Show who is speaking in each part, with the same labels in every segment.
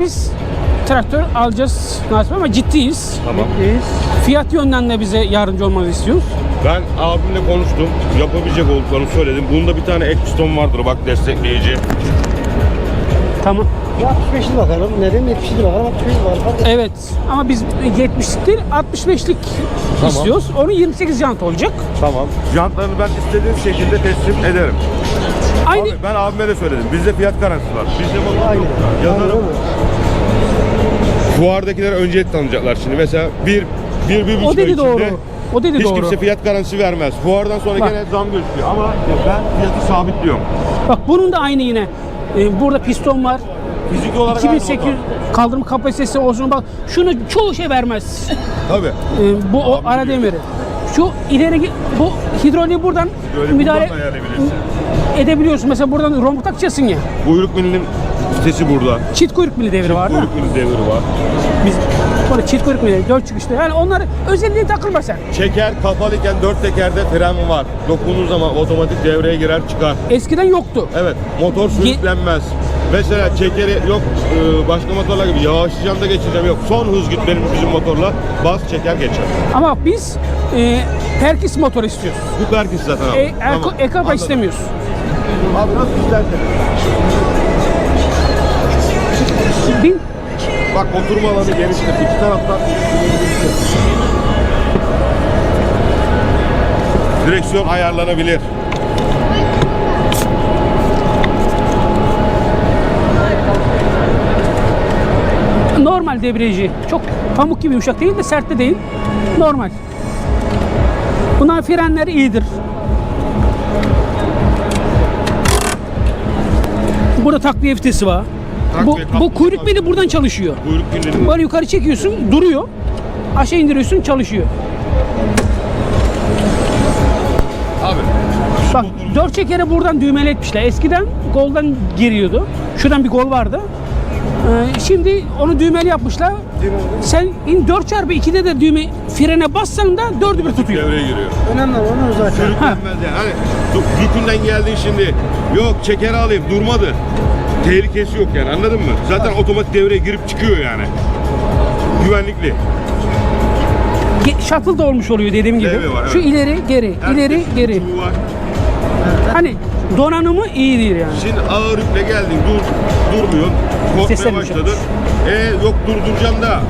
Speaker 1: Biz traktör alacağız nasip ama ciddiyiz.
Speaker 2: Tamam.
Speaker 1: Fiyat yönden de bize yardımcı olmanızı istiyoruz.
Speaker 2: Ben abimle konuştum. Yapabilecek olduklarını söyledim. Bunda bir tane ek piston vardır bak destekleyici.
Speaker 1: Tamam.
Speaker 3: 65'li bakalım. Neden 70'li bakalım? 65'li bakalım.
Speaker 1: Evet ama biz 70'lik değil 65'lik
Speaker 2: Tamam.
Speaker 1: istiyoruz. Onun 28 jant olacak.
Speaker 2: Tamam. Jantlarını ben istediğim şekilde teslim ederim.
Speaker 1: Aynı
Speaker 2: Abi ben abime de söyledim. Bizde fiyat garantisi var. Bizde motor yok. Yazarım. Fuardakiler öncelik tanıyacaklar şimdi. Mesela bir, bir, bir
Speaker 1: o
Speaker 2: buçuk ay
Speaker 1: dedi doğru. O dedi
Speaker 2: Hiç
Speaker 1: doğru.
Speaker 2: kimse fiyat garantisi vermez. Fuardan sonra
Speaker 1: Bak.
Speaker 2: gene zam gözüküyor ama ben fiyatı sabitliyorum.
Speaker 1: Bak bunun da aynı yine. Ee, burada piston var.
Speaker 2: Fiziki olarak aynı
Speaker 1: 2800
Speaker 2: motor.
Speaker 1: kaldırım kapasitesi olsun bak şunu çoğu şey vermez.
Speaker 2: Tabii.
Speaker 1: Ee, bu o ara demiri. Şu ileri bu hidroliği buradan
Speaker 2: Böyle
Speaker 1: müdahale
Speaker 2: buradan da ayarlayabilirsin.
Speaker 1: edebiliyorsun. Mesela buradan romp takacaksın ya.
Speaker 2: Kuyruk milinin sitesi burada.
Speaker 1: Çift kuyruk mili devri var da.
Speaker 2: Kuyruk mili devri var.
Speaker 1: Biz böyle çift kuyruk mili, dört çıkışlı. Yani onlar özelliği takılma sen.
Speaker 2: Çeker kapalıyken dört tekerde fren var. Dokunduğun zaman otomatik devreye girer çıkar.
Speaker 1: Eskiden yoktu.
Speaker 2: Evet motor sürüklenmez. Mesela çekeri yok e, başka motorlar gibi yavaşlayacağım da geçeceğim yok. Son hız git benim bizim motorla bas çeker geçer.
Speaker 1: Ama biz e, Perkis motor istiyoruz.
Speaker 2: Bu Perkis zaten abi.
Speaker 1: E,
Speaker 2: Tamam,
Speaker 1: Ekaba istemiyoruz.
Speaker 2: Abi nasıl istersen.
Speaker 1: Bin,
Speaker 2: Bak oturma alanı geniştir. İki taraftan Direksiyon ayarlanabilir.
Speaker 1: Normal debriyajı. Çok pamuk gibi yumuşak değil de sert de değil. Normal. Bunların frenleri iyidir. Burada takviye vitesi var. bu, bu kuyruk mili buradan çalışıyor.
Speaker 2: Kuyruk pilleri.
Speaker 1: Böyle yukarı çekiyorsun, duruyor. Aşağı indiriyorsun, çalışıyor.
Speaker 2: Abi.
Speaker 1: Bak dört çekere buradan düğmeli etmişler. Eskiden goldan giriyordu. Şuradan bir gol vardı. Ee, şimdi onu düğmeli yapmışlar. Sen in 4 çarpı 2'de de düğme frene bassan da dördü bir tutuyor.
Speaker 2: Devreye giriyor.
Speaker 3: Önemli olan o zaten.
Speaker 2: Sürüklenmez yani. Hani du- yükünden geldin şimdi. Yok çekeri alayım durmadı. Tehlikesi yok yani anladın mı? Zaten otomatik devreye girip çıkıyor yani. Güvenlikli.
Speaker 1: Ge- Shuttle da olmuş oluyor dediğim gibi.
Speaker 2: Devre var, evet.
Speaker 1: Şu ileri geri, ileri
Speaker 2: Herkesin
Speaker 1: geri.
Speaker 2: var.
Speaker 1: Hani donanımı iyi değil yani.
Speaker 2: Şimdi ağır yükle geldin dur durmuyorsun. Korkmaya başladın. E yok durduracağım da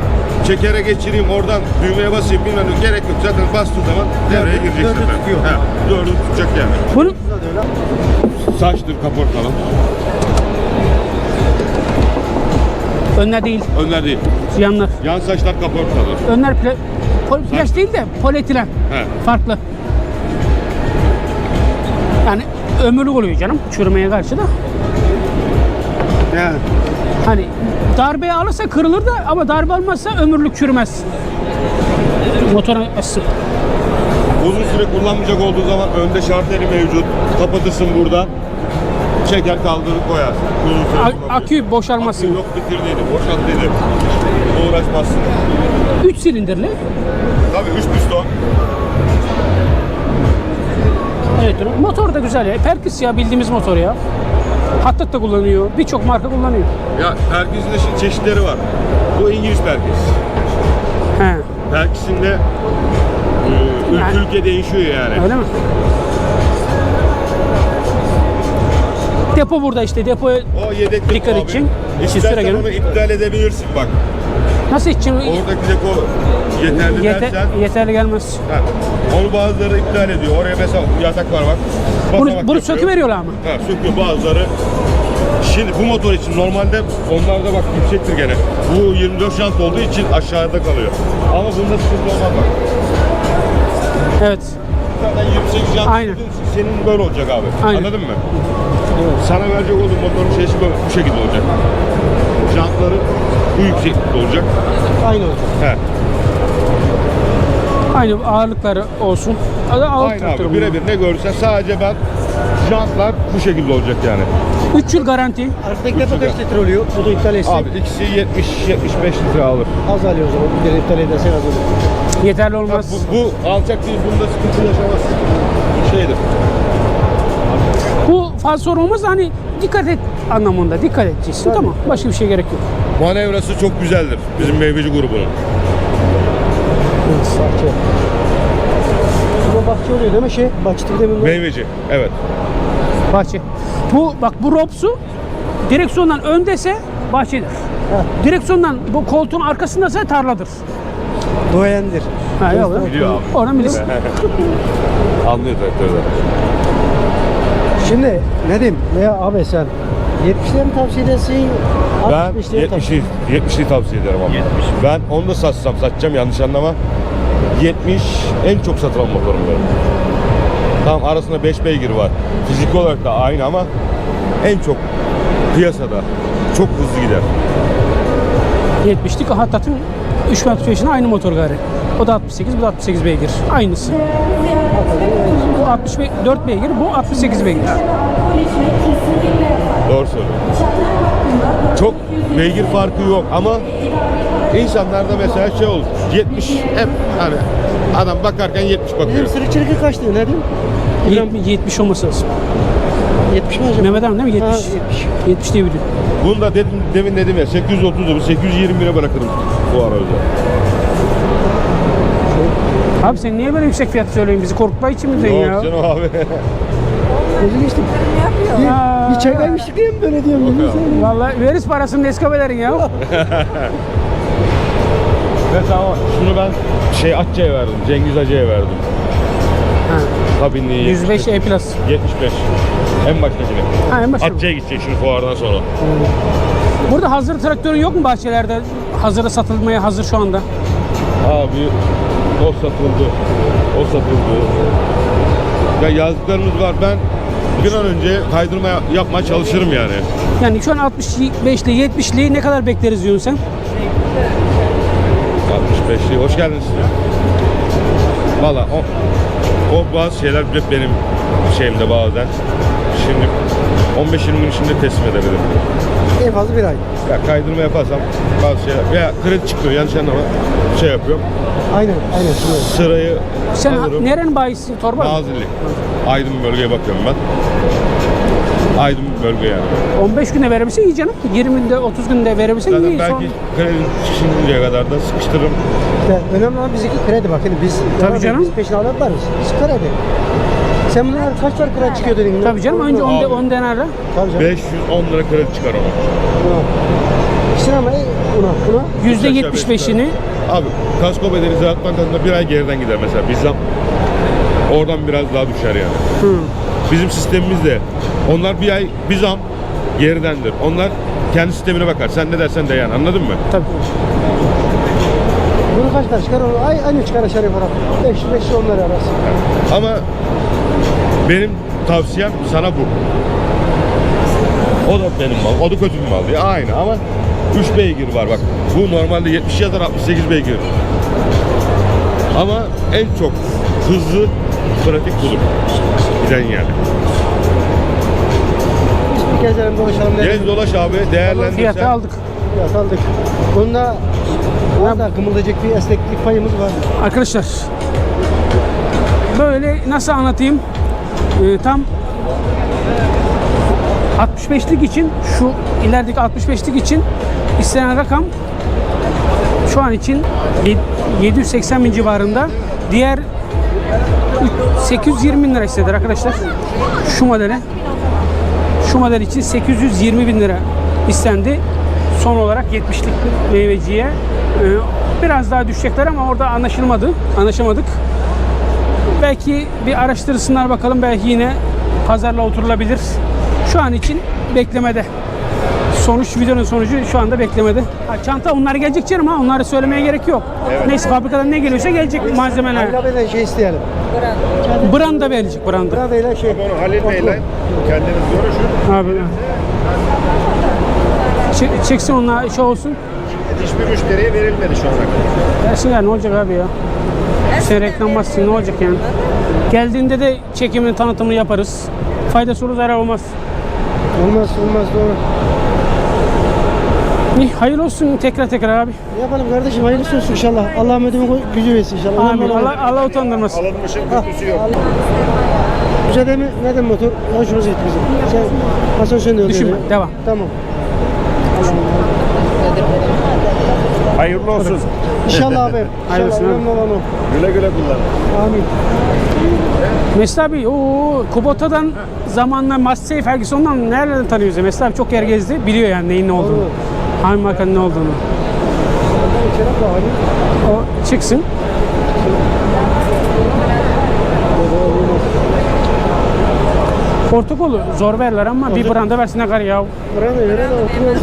Speaker 2: çekere geçireyim oradan düğmeye basayım bilmem ne gerek yok. Zaten bastığı zaman devreye girecek
Speaker 3: dördü
Speaker 2: zaten.
Speaker 3: tutuyor.
Speaker 2: He, dördü tutacak yani.
Speaker 1: Bunu
Speaker 2: Saçtır kaportalı.
Speaker 1: önler değil,
Speaker 2: Önler değil.
Speaker 1: yanlar.
Speaker 2: Yan saçlar kaportalı.
Speaker 1: Önler pla, pol, plaj değil de polietilen.
Speaker 2: He.
Speaker 1: Farklı. Yani ömürlük oluyor canım çürümeye karşı da.
Speaker 3: Yani.
Speaker 1: Hani darbe alırsa kırılır da ama darbe almazsa ömürlük çürümez. Motora ısı.
Speaker 2: Uzun süre kullanmayacak olduğu zaman önde şarteli mevcut. Kapatırsın buradan. Çeker kaldırır koyarsın. Uzun süre
Speaker 1: A- akü boşalmasın.
Speaker 2: Akü yok bitirdiydi, boşalttıydı. Uğraşmazsın.
Speaker 1: 3 silindirli.
Speaker 2: Tabii 3 piston.
Speaker 1: Evet, motor da güzel ya. Perkis ya bildiğimiz motor ya. Hattat da kullanıyor. Birçok marka kullanıyor.
Speaker 2: Ya Perkis'in de şimdi çeşitleri var. Bu İngiliz Perkis.
Speaker 1: He.
Speaker 2: Perkis'in de e, ülke
Speaker 1: Yani-
Speaker 2: ülke değişiyor yani.
Speaker 1: Öyle mi? Depo burada işte. Depoya
Speaker 2: O yedek depo abi.
Speaker 1: için.
Speaker 2: İstersen onu iptal edebilirsin bak.
Speaker 1: nasıl için
Speaker 2: Oradaki depo yeterli
Speaker 1: Yete-
Speaker 2: dersen
Speaker 1: yeterli gelmez.
Speaker 2: ha, onu bazıları iptal ediyor. Oraya mesela yatak var bak.
Speaker 1: Bunu,
Speaker 2: Basamak
Speaker 1: bunu
Speaker 2: yapıyor.
Speaker 1: söküveriyorlar ama.
Speaker 2: Ha, söküyor bazıları. Şimdi bu motor için normalde onlarda bak yüksektir gene. Bu 24 jant olduğu için aşağıda kalıyor. Ama bunda sıkıntı olmaz bak.
Speaker 1: Evet.
Speaker 2: Zaten 28 jant
Speaker 1: Aynen.
Speaker 2: olduğu için senin böyle olacak abi.
Speaker 1: Aynen.
Speaker 2: Anladın mı? Sana verecek olduğum motorun şeysi böyle bu şekilde olacak. Jantları bu yükseklikte olacak.
Speaker 3: Aynı olacak.
Speaker 2: He.
Speaker 1: Aynı ağırlıkları olsun. Ağır
Speaker 2: Aynı abi birebir ne görürsen sadece ben jantlar bu şekilde olacak yani.
Speaker 1: 3 yıl garanti.
Speaker 3: Arkadaki depo kaç litre oluyor? Bu da iptal etsek.
Speaker 2: Abi ikisi 70-75 litre alır.
Speaker 3: Az alıyor o zaman. Bir kere iptal edersen az olur.
Speaker 1: Yeterli
Speaker 2: Bak
Speaker 1: olmaz.
Speaker 2: bu, bu alçak değil bunda sıkıntı yaşamaz. Şeydir.
Speaker 1: Bu fazla olmaz hani dikkat et anlamında dikkat edeceksin. Tamam. Başka bir şey gerek yok.
Speaker 2: Manevrası çok güzeldir bizim meyveci grubunun.
Speaker 3: Bahçe. Bu bahçe oluyor değil mi şey? Bahçe demin
Speaker 2: Meyveci, evet.
Speaker 1: Bahçe. Bu bak bu Robs'u direksiyondan öndese bahçedir. Direksiyondan bu koltuğun arkasındaysa tarladır.
Speaker 3: Doğayandır.
Speaker 1: Ha, yok,
Speaker 2: Biliyor abi.
Speaker 1: Bilirsin.
Speaker 2: Anlıyor traktörde.
Speaker 3: Şimdi Nedim veya abi sen 70'leri mi tavsiye edersin?
Speaker 2: Ben
Speaker 3: 65'leri tavsiye
Speaker 2: 70'i 70'i tavsiye ederim ama. Ben onu da satsam satacağım yanlış anlama. 70 en çok satılan motorum benim. Tamam arasında 5 beygir var. Fizik olarak da aynı ama en çok piyasada çok hızlı gider.
Speaker 1: 70'lik Hattat'ın 3 metre yaşında aynı motor gari. O da 68, bu da 68 beygir. Aynısı. Bu 64 beygir, bu 68 beygir.
Speaker 2: Doğru söylüyorsun. Çok beygir farkı yok ama insanlarda mesela şey olur. 70 hep hani adam bakarken 70 bakıyor.
Speaker 3: Bizim çırıkı kaçtı Nedim? İbrahim
Speaker 1: 70, 70 olması lazım.
Speaker 3: 70 mi acaba?
Speaker 1: Mehmet abi değil mi? 70.
Speaker 3: Ha, 70.
Speaker 1: 70 diye biliyorum.
Speaker 2: Bunu da dedim, demin dedim ya 830 mu 820 lira bırakırım bu arada.
Speaker 1: Abi sen niye böyle yüksek fiyat söylüyorsun? Bizi korkutmak için mi diyorsun ya?
Speaker 2: Yok canım abi.
Speaker 3: Gözü geçtim. Bir, bir çay kaymıştık diye mi böyle diyorum? Gözünü.
Speaker 1: Vallahi veririz parasını Nescafe'lerin ya.
Speaker 2: Mesela şunu ben şey Atçı'ya verdim. Cengiz Hacı'ya verdim. Kabinliği
Speaker 1: 105 E Plus.
Speaker 2: 75. En baştakini.
Speaker 1: Ha, en başta.
Speaker 2: Atçı'ya gidecek şimdi fuardan sonra.
Speaker 1: Burada hazır traktörün yok mu bahçelerde? Hazırı satılmaya hazır şu anda.
Speaker 2: Abi o satıldı. O satıldı. Ya yazdıklarımız var. Ben bir an önce kaydırma yap- yapmaya çalışırım yani.
Speaker 1: Yani şu an 65 ile 70'liği ne kadar bekleriz diyorsun sen?
Speaker 2: 65'li. Hoş geldiniz. Valla o, o bazı şeyler hep benim şeyimde bazen. Şimdi 15-20 gün içinde teslim edebilirim.
Speaker 3: En fazla bir ay.
Speaker 2: Ya kaydırma yaparsam bazı şeyler veya kredi çıkmıyor yanlış anlama şey yapıyorum.
Speaker 3: Aynen, aynen.
Speaker 2: Sırayı
Speaker 1: Sen
Speaker 2: alırım.
Speaker 1: nerenin bayisi? Torba mı?
Speaker 2: Nazilli. Aydın bölgeye bakıyorum ben. Aydın bölge yani.
Speaker 1: 15 günde verebilirsin iyi canım. 20 günde 30 günde verebilirsin
Speaker 2: Zaten
Speaker 1: iyi.
Speaker 2: belki
Speaker 1: Sonra-
Speaker 2: kredi çıkıncaya kadar da sıkıştırırım.
Speaker 3: İşte önemli olan bizdeki kredi bak. Yani biz
Speaker 1: Tabii canım.
Speaker 3: Biz peşin alırlarız. Biz kredi. Sen bunlar kaç para kredi çıkıyor dedin?
Speaker 1: Tabii canım önce 10
Speaker 2: Abi.
Speaker 1: 10 denarla.
Speaker 3: Tabii canım.
Speaker 2: 510 lira kredi çıkar ona.
Speaker 3: Buna. İşte ama e, buna, buna.
Speaker 1: Yüzde
Speaker 2: Üç aşağı beş
Speaker 1: 75'ini
Speaker 2: Abi kasko bedeli Ziraat Bankası'nda bir ay geriden gider mesela. Bizden oradan biraz daha düşer yani. Bizim sistemimiz de onlar bir ay bir zam geridendir. Onlar kendi sistemine bakar. Sen ne dersen de yani anladın mı?
Speaker 1: tabii.
Speaker 3: Bunu kaç para çıkar? Ay, aynı çıkar aşağı yukarı. 500 500 onları arası.
Speaker 2: Ama benim tavsiyem sana bu. O da benim mal, o da kötü bir mal diye. Aynı ama 3 beygir var bak. Bu normalde 70 yazar 68 beygir. Ama en çok hızlı pratik budur. Giden yani.
Speaker 3: Gezelim dolaşalım dedik.
Speaker 2: Gez dolaş abi değerlendir
Speaker 1: Fiyatı
Speaker 2: sen.
Speaker 1: aldık.
Speaker 3: Fiyat aldık. Bunda var da kımıldayacak bir esneklik payımız var.
Speaker 1: Arkadaşlar böyle nasıl anlatayım? Ee, tam 65'lik için şu ilerideki 65'lik için istenen rakam şu an için yed- 780 bin civarında. Diğer üç- 820 bin lira istediler arkadaşlar. Şu modele. Şu model için 820 bin lira istendi. Son olarak 70'lik meyveciye. Ee, biraz daha düşecekler ama orada anlaşılmadı. Anlaşamadık. Belki bir araştırsınlar bakalım. Belki yine pazarla oturulabilir. Şu an için beklemede. Sonuç videonun sonucu şu anda beklemede. Ha, çanta onlar gelecek canım ha. Onları söylemeye gerek yok. Neyse fabrikadan ne geliyorsa gelecek malzemeler.
Speaker 3: Halil abiyle şey isteyelim.
Speaker 1: Branda verecek branda.
Speaker 3: Halil abiyle şey.
Speaker 2: Onu Halil Bey'le kendiniz görüşün.
Speaker 1: Abi. Çek- çeksin onlar şey olsun.
Speaker 2: Hiçbir müşteriye verilmedi şu ana kadar.
Speaker 1: Versinler ne olacak abi ya? Sen reklamlaşsın ne olacak yani? Geldiğinde de çekimini tanıtımını yaparız. Faydası olur zarar olmaz.
Speaker 3: Olmaz olmaz doğru.
Speaker 1: İyi, hayırlı olsun tekrar tekrar abi.
Speaker 3: Yapalım kardeşim hayırlısı olsun inşallah. Allah ömrümü gücü versin inşallah.
Speaker 1: Amin. Allah, Allah utandırmasın.
Speaker 2: Alınmışın kötüsü yok.
Speaker 3: Güzel değil mi? Neden motor? Hoşumuza gitti bizim. Sen asansörün de
Speaker 1: Düşünme, devam.
Speaker 3: Tamam.
Speaker 2: Hayırlı olsun.
Speaker 3: İnşallah abi.
Speaker 1: Hayırlısı
Speaker 3: İnşallah önemli olan o.
Speaker 2: Güle güle kullan.
Speaker 3: Amin.
Speaker 1: Mesut abi o Kubota'dan zamanla Massey Ferguson'dan nereden tanıyoruz ya? Mesut abi çok yer gezdi. Biliyor yani neyin ne olduğunu.
Speaker 3: Doğru.
Speaker 1: Hangi markanın ne olduğunu. O çıksın. Portakolu zor verirler ama bir branda versinler gari ya.
Speaker 3: Buraya da yere de oturuyorum.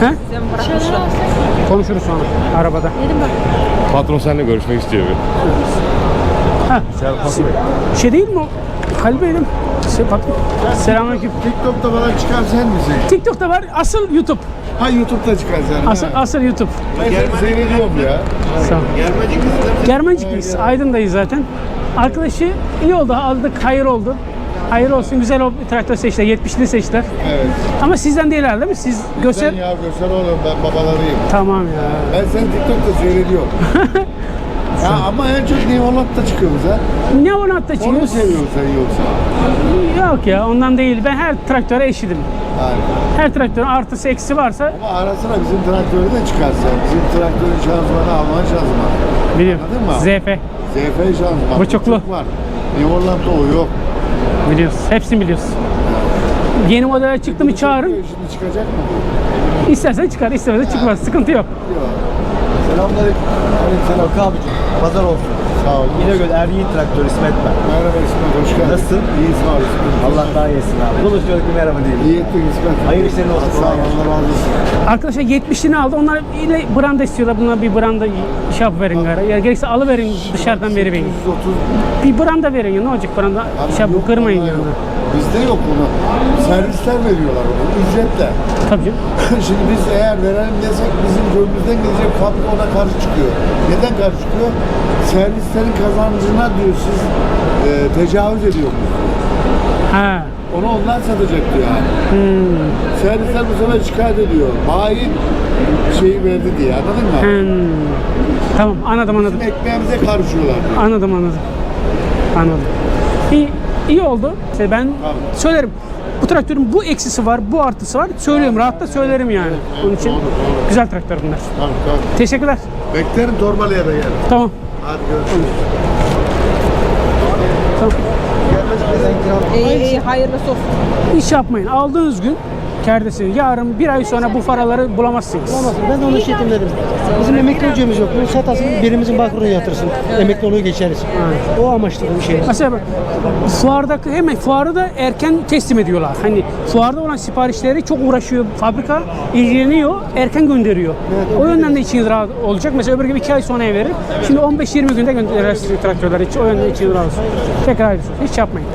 Speaker 1: He? Konuşuruz sonra arabada.
Speaker 2: Patron seninle görüşmek istiyor bir.
Speaker 1: Ha. Şey değil mi o? Halil Bey'im. Şey. Selamünaleyküm.
Speaker 4: TikTok'ta falan çıkan sen misin?
Speaker 1: TikTok'ta var. Asıl YouTube.
Speaker 4: Ha YouTube'da çıkan sen.
Speaker 1: Asıl, asıl YouTube.
Speaker 4: Ben seni seyrediyorum ya.
Speaker 1: Sağ ol. Germencikliyiz. Aydın'dayız zaten. Arkadaşı iyi oldu. Aldık. Hayır oldu. Hayır olsun. Güzel o traktör seçtiler. 70'li seçtiler.
Speaker 4: Evet.
Speaker 1: Ama sizden değil herhalde değil mi? Siz göster.
Speaker 4: Sen ya göster oğlum ben babalarıyım.
Speaker 1: Tamam ya.
Speaker 4: Ben seni TikTok'ta seyrediyorum. ya ama en çok Holland'da çıkıyoruz ha.
Speaker 1: Ne onu hatta
Speaker 4: Onu
Speaker 1: çıkıyoruz?
Speaker 4: seviyorsun sen yoksa?
Speaker 1: Yok ya ondan değil. Ben her traktöre eşidim.
Speaker 4: Yani.
Speaker 1: Her traktörün artısı eksi varsa
Speaker 4: Ama ara sıra bizim traktörü de çıkarsan. Bizim traktörün şanzımanı Alman şanzımanı.
Speaker 1: biliyorum.
Speaker 4: Anladın mı?
Speaker 1: ZF
Speaker 4: ZF şanzımanı.
Speaker 1: Buçuklu.
Speaker 4: Buçuk var. Holland'da o yok.
Speaker 1: biliyoruz. Hepsini biliyoruz. Yeni model çıktı mı çağırın.
Speaker 4: Şimdi çıkacak mı?
Speaker 1: İstersen çıkar, istemezsen çıkmaz. Sıkıntı yok.
Speaker 4: Yok.
Speaker 5: Selamünaleyküm. Aleykümselam. Hakkı abicim. Pazar olsun.
Speaker 4: Sağ ol.
Speaker 5: İnegöl Eryiğit Traktör İsmet ben.
Speaker 4: Merhaba İsmet hoş geldin.
Speaker 5: Nasılsın?
Speaker 4: İyi sağ ol İsmet.
Speaker 5: Allah daha iyisin abi. Konuşuyorduk bir merhaba diyeyim.
Speaker 4: İyi ettin İsmet.
Speaker 5: Hayırlı işlerin olsun.
Speaker 4: Sağ ol. Allah razı olsun.
Speaker 1: Arkadaşlar 70'ini aldı. Onlar ile branda istiyorlar. Buna bir branda şey yapıverin gara. Ya gerekirse alıverin dışarıdan veri verin.
Speaker 4: 130
Speaker 1: Bir branda verin ya. Ne olacak branda? Şey yap,
Speaker 4: Yok,
Speaker 1: kırmayın
Speaker 4: vallahi yok. Bizde yok onu. Servisler veriyorlar onu. Ücretle.
Speaker 1: Tabii canım.
Speaker 4: Şimdi biz eğer verelim desek bizim cebimizden gidecek fabrika ona karşı çıkıyor. Neden karşı çıkıyor? Servislerin kazancına diyor siz e, tecavüz ediyorsunuz.
Speaker 1: Ha.
Speaker 4: Onu onlar satacak diyor yani. Servisler bu sefer şikayet ediyor. Bayi şeyi verdi diye anladın mı?
Speaker 1: Hmm. Tamam anladım anladım.
Speaker 4: Bizim ekmeğimize karışıyorlar diyor.
Speaker 1: Anladım anladım. Anladım. İyi, iyi oldu. İşte ben söylerim. Bu traktörün bu eksisi var, bu artısı var. Söylüyorum, rahat da söylerim yani. Onun için güzel traktör bunlar.
Speaker 4: Tamam tamam.
Speaker 1: Teşekkürler.
Speaker 4: Beklerim Torbalı'ya da gel.
Speaker 1: Tamam.
Speaker 4: Hadi görüşürüz.
Speaker 1: tamam.
Speaker 6: İyi hayırlısı olsun.
Speaker 1: İş yapmayın. Aldığınız gün kerdesini. Yarın bir ay sonra bu paraları bulamazsınız.
Speaker 3: Olmasın. Ben de onu şey dedim. Bizim emekli hocamız yok. Bunu satasın birimizin bakrunu yatırsın. Emekli oluyor geçeriz. O amaçlı bir şey.
Speaker 1: Mesela fuardaki hemen fuarı da erken teslim ediyorlar. Hani fuarda olan siparişleri çok uğraşıyor fabrika, ilgileniyor, erken gönderiyor. o yönden de içiniz rahat olacak. Mesela öbür gibi 2 ay sonra verir. Şimdi 15-20 günde gönderirler traktörler. O yönden içiniz rahat olsun. Tekrar ediyorsunuz. Hiç yapmayın.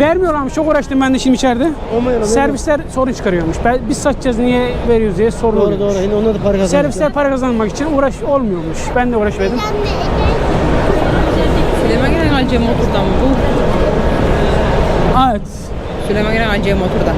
Speaker 1: Vermiyorlarmış. Çok uğraştım ben de şimdi içeride.
Speaker 3: Haber
Speaker 1: Servisler sorun çıkarıyormuş. Ben, biz satacağız niye veriyoruz diye sorun
Speaker 3: Doğru
Speaker 1: oluyormuş.
Speaker 3: doğru. Yine onlar da para kazanıyor.
Speaker 1: Servisler para kazanmak için uğraş olmuyormuş. Ben de uğraşmadım.
Speaker 6: Süleyman Gelen Hacı Motor'dan mı bu?
Speaker 1: Evet.
Speaker 6: Süleyman Gelen Hacı Motor'dan.